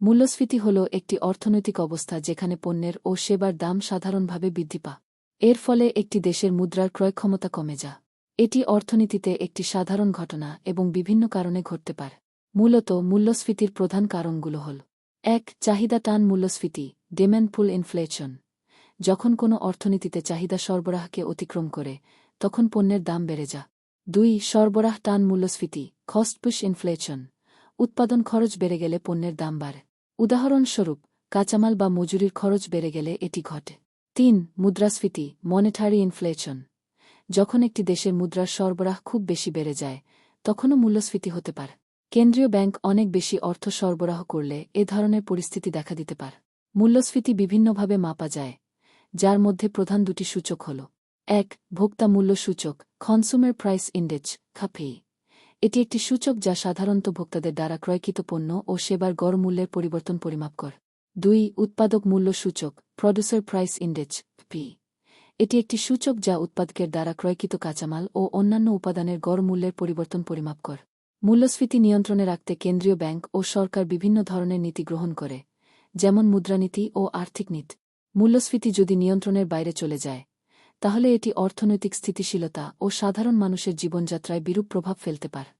মূল্যস্ফীতি হল একটি অর্থনৈতিক অবস্থা যেখানে পণ্যের ও সেবার দাম সাধারণভাবে বৃদ্ধি পা এর ফলে একটি দেশের মুদ্রার ক্রয়ক্ষমতা কমে যা এটি অর্থনীতিতে একটি সাধারণ ঘটনা এবং বিভিন্ন কারণে ঘটতে পারে। মূলত মূল্যস্ফীতির প্রধান কারণগুলো হল এক, চাহিদা টান মূল্যস্ফীতি ডিম্যান্ড পুল ইনফ্লেশন যখন কোনো অর্থনীতিতে চাহিদা সরবরাহকে অতিক্রম করে, তখন পণ্যের দাম বেড়ে যা দুই, সরবরাহ টান মূল্যস্ফীতি খস্টপুশ ইনফ্লেশন উৎপাদন খরচ বেড়ে গেলে পণ্যের দাম বাড়ে। উদাহরণস্বরূপ, কাঁচামাল বা মজুরির খরচ বেড়ে গেলে এটি ঘটে। তিন, মুদ্রাস্ফীতি মনিটারি ইনফ্লেশন যখন একটি দেশের মুদ্রার সরবরাহ খুব বেশি বেড়ে যায়, তখনও মূল্যস্ফীতি হতে পারে। কেন্দ্রীয় ব্যাংক অনেক বেশি অর্থ সরবরাহ করলে এ ধরনের পরিস্থিতি দেখা দিতে পারে। মূল্যস্ফীতি বিভিন্নভাবে মাপা যায়, যার মধ্যে প্রধান দুটি সূচক হল। এক, ভোক্তা মূল্য সূচক কনসুমার প্রাইস ইন্ডেক্স খাপেই এটি একটি সূচক যা সাধারণত ভোক্তাদের দ্বারা ক্রয়কৃত পণ্য ও সেবার গড় মূল্যের পরিবর্তন পরিমাপ কর। দুই, উৎপাদক মূল্য সূচক প্রডিউসার প্রাইস ইন্ডেক্স পি এটি একটি সূচক যা উৎপাদকের দ্বারা ক্রয়কৃত কাঁচামাল ও অন্যান্য উপাদানের গড় মূল্যের পরিবর্তন পরিমাপ কর। মূল্যস্ফীতি নিয়ন্ত্রণে রাখতে কেন্দ্রীয় ব্যাংক ও সরকার বিভিন্ন ধরনের নীতি গ্রহণ করে, যেমন মুদ্রানীতি ও আর্থিক নীতি। মূল্যস্ফীতি যদি নিয়ন্ত্রণের বাইরে চলে যায় তাহলে এটি অর্থনৈতিক স্থিতিশীলতা ও সাধারণ মানুষের জীবনযাত্রায় বিরূপ প্রভাব ফেলতে পারে।